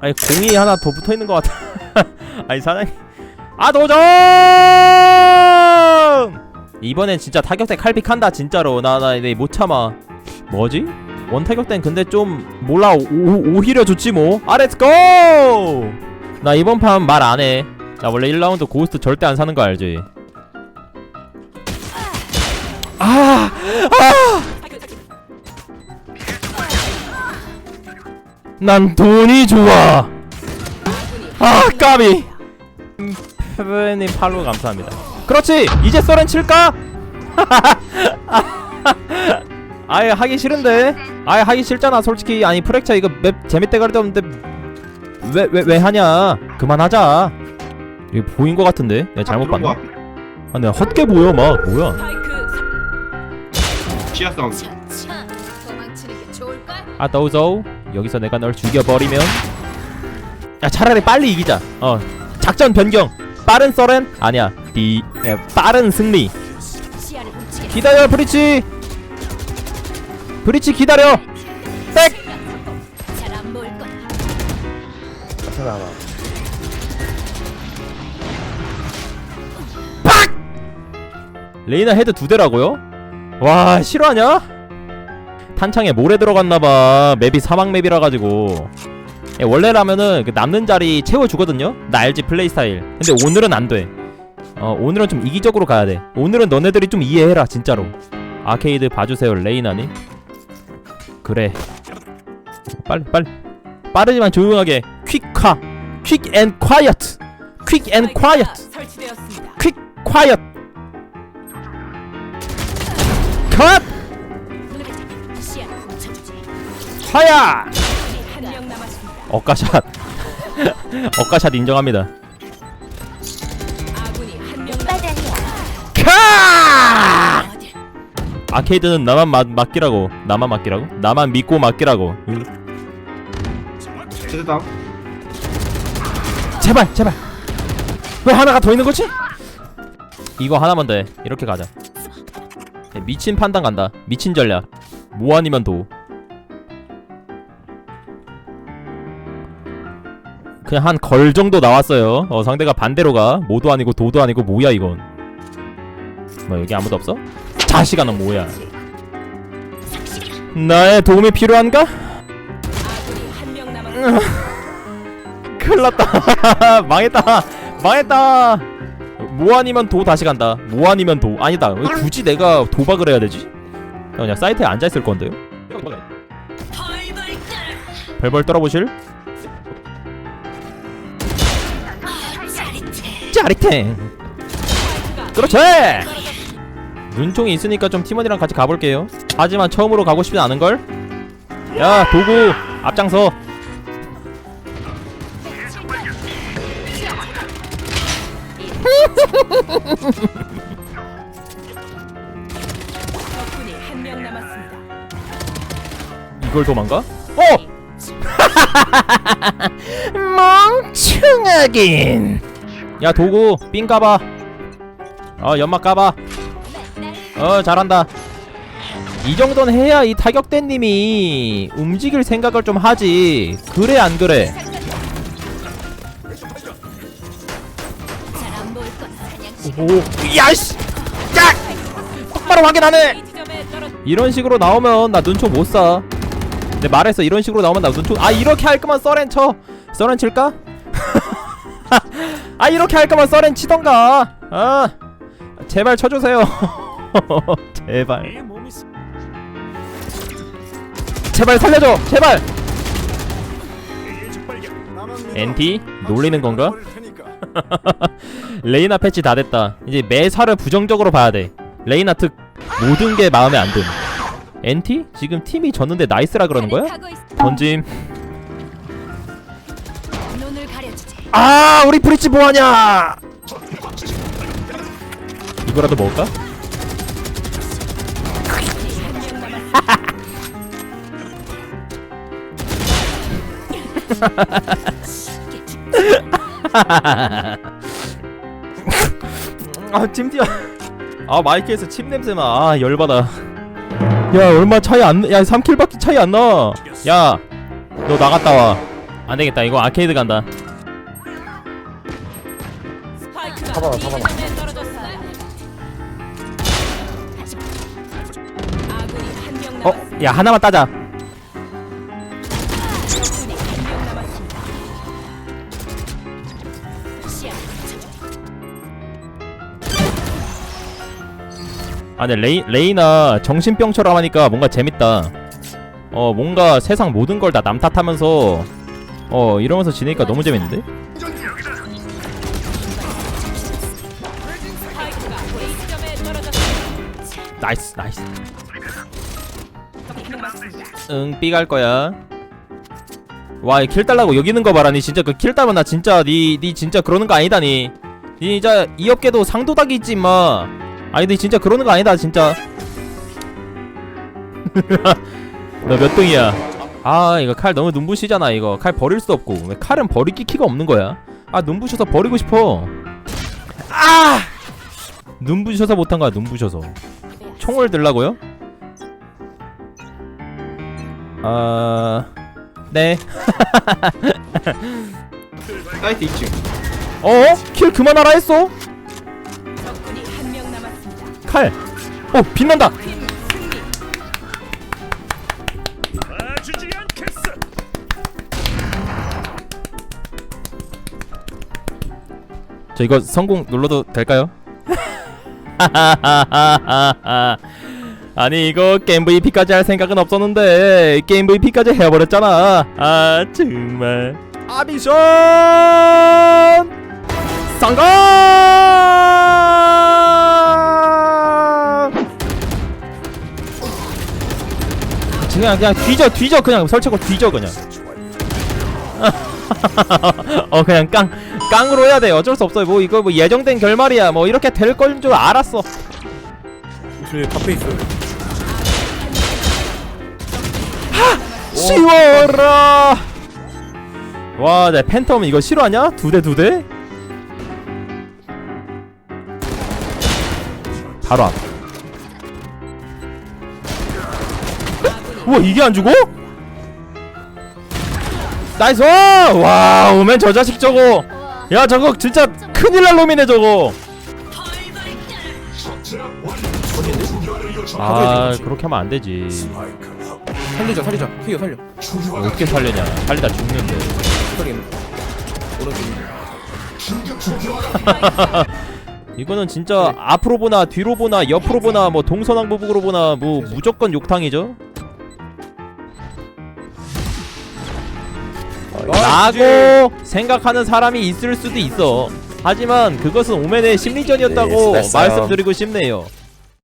아니 공이 하나 더 붙어 있는 것 같아. 아니 사장님. 아 도전! 이번엔 진짜 타격대 칼픽한다 진짜로 나나못 참아. 뭐지? 원 타격대는 근데 좀 몰라 오, 오, 오히려 좋지 뭐. 아 렛츠 고! 나 이번 판 말 안 해. 나 원래 1라운드 고스트 절대 안 사는 거 알지? 아! 아! 난 돈이 좋아. 아 까비. 음, 페베님 팔로 감사합니다. 그렇지. 이제 썰렌 칠까? 아예 하기 싫은데. 아예 하기 싫잖아 솔직히. 아니 프랙처 이거 맵 재밌대 가리도 없는데 왜 왜 왜 하냐? 그만하자. 이거 보인 거 같은데? 내가 잘못 그런 봤나? 아 내가 헛게 보여 막 뭐야? 지하 사운드. 아 도우소 여기서 내가 널 죽여버리면. 야 차라리 빨리 이기자. 어. 작전 변경. 빠른 서렌? 아니야. 디 예, 빠른 승리. 기다려 브리치. 브리치 기다려. 백. 보일 거야 레이나 헤드 두 대라고요? 와 실화냐? 탄창에 모래 들어갔나봐. 맵이 사막 맵이라 가지고. 예, 원래라면은 그 남는 자리 채워주거든요. 나 알지 플레이 스타일. 근데 오늘은 안돼. 어 오늘은 좀 이기적으로 가야돼. 오늘은 너네들이 좀 이해해라 진짜로. 아케이드 봐주세요 레이나니 그래. 빨리 빨리. 빠르지만 조용하게. 퀵카. 퀵앤 콰이어트. 퀵앤 콰이어트. 설치되었습니다. 퀵 콰이엇 컷 화야! 억가샷. 억가샷 인정합니다. 어딜 아케이드는 나만 마, 맡기라고. 나만 맡기라고? 나만 믿고 맡기라고. 응. 제발 제발. 왜 하나가 더 있는 거지? 이거 하나만 돼 이렇게 가자. 야, 미친 판단 간다. 미친 전략. 뭐 아니면 도 그냥 한 걸 정도 나왔어요. 어 상대가 반대로 가 모도 아니고 도도 아니고 뭐야 이건? 뭐 여기 아무도 없어? 자식아 너 뭐야? 나의 도움이 필요한가? 큰일났다. 망했다. 망했다. 뭐 아니면 도 다시 간다. 뭐 아니면 도. 아니다. 왜 굳이 내가 도박을 해야 되지? 그냥 사이트에 앉아있을 건데요? 벌벌 떨어보실 짜릿해 그렇지. 눈총이 있으니까 좀 팀원이랑 같이 가볼게요. 하지만 처음으로 가고 싶진 않은걸. 야 도구 앞장서. 적군이 한 명 남았습니다. 이걸 도망가? 어! 멍청하긴 야 도구 삥 까봐. 어 연막 까봐. 어 잘한다. 이 정도는 해야 이 타격대님이 움직일 생각을 좀 하지. 그래 안 그래? 오 야씨! 야! 똑바로 확인하네! 이런 식으로 나오면 나 눈총 못쏴. 내 말했어 이런 식으로 나오면 나 눈총 아 이렇게 할 거면 써렌 쳐. 써렌 칠까? 아 이렇게 할 거면 써렌 치던가. 아 제발 쳐주세요. 제발. 제발 살려줘. 제발. NT 놀리는 건가? 레이나 패치 다 됐다. 이제 매사를 부정적으로 봐야 돼. 레이나 특 모든 게 마음에 안 듦. NT? 지금 팀이 졌는데 나이스라 그러는 거야? 던짐. 아, 우리 브리치 뭐하냐? 이거라도 먹을까? 한명 남았습니다 아, 침. 아, 마이크에서 침 냄새나. 아, 열받아. 야, 얼마 차이 안, 야, 3킬밖에 차이 안 나. 야, 너 나갔다 와. 안되겠다 이거 아케이드 간다 한명 어? 야 하나만 따자. 아 근데 레이, 레이나 정신병처럼 하니까 뭔가 재밌다 어 뭔가 세상 모든 걸 다 남 탓하면서 어 이러면서 지내니까 너무 재밌는데? 나이스 나이스. 응 B 갈 거야. 와킬 달라고 여기 있는 거 봐라. 니 진짜 그 킬 따면 나 진짜 니, 니 진짜 그러는 거 아니다 니. 니 진짜 이 업계도 상도닥이 있지 임마. 아니 니 진짜 그러는 거 아니다 진짜. 너 몇 등이야? 아 이거 칼 너무 눈부시잖아 이거. 칼 버릴 수 없고. 왜 칼은 버릴 끼키가 없는 거야? 아 눈부셔서 버리고 싶어. 아! 눈부셔서 못한 거야 눈부셔서 총을 들라고요? 아... 네 사이트 2층 어? 킬 그만하라 했어? 적군이 한 명 남았습니다. 칼! 어 빛난다! 팀 승리. 봐주지 않겠어. 저 이거 성공 눌러도 될까요? 아니 이거 게임 VP까지 할 생각은 없었는데 게임 VP까지 해버렸잖아. 아 정말. 아 미션! 성공! 그냥 그냥 뒤져 뒤져. 그냥 설치고 뒤져 그냥. 어 그냥 깡 깡으로 해야 돼 어쩔 수 없어요. 뭐 이거 뭐 예정된 결말이야. 뭐 이렇게 될 걸 줄 알았어. 저기 카페 있어요 쉬워라! 와내 팬텀 이거 싫어하냐? 두 대 두대? 바로 앞. 우와 이게 안 죽어? 나이스! 와 오면 저 자식 저거 야 저거 진짜 큰일 날 놈이네 저거. 아 그렇게 하면 안 되지. 살리자 살리자. 휘어 살려. 어떻게 살려냐. 살리다 죽는데. 살리겠네 오른쪽 이거는 진짜 앞으로 보나 뒤로 보나 옆으로 보나 뭐 동서남북으로 보나 뭐 무조건 욕탕이죠 라고 생각하는 사람이 있을 수도 있어. 하지만 그것은 오맨의 심리전이었다고 네. 말씀드리고 싶네요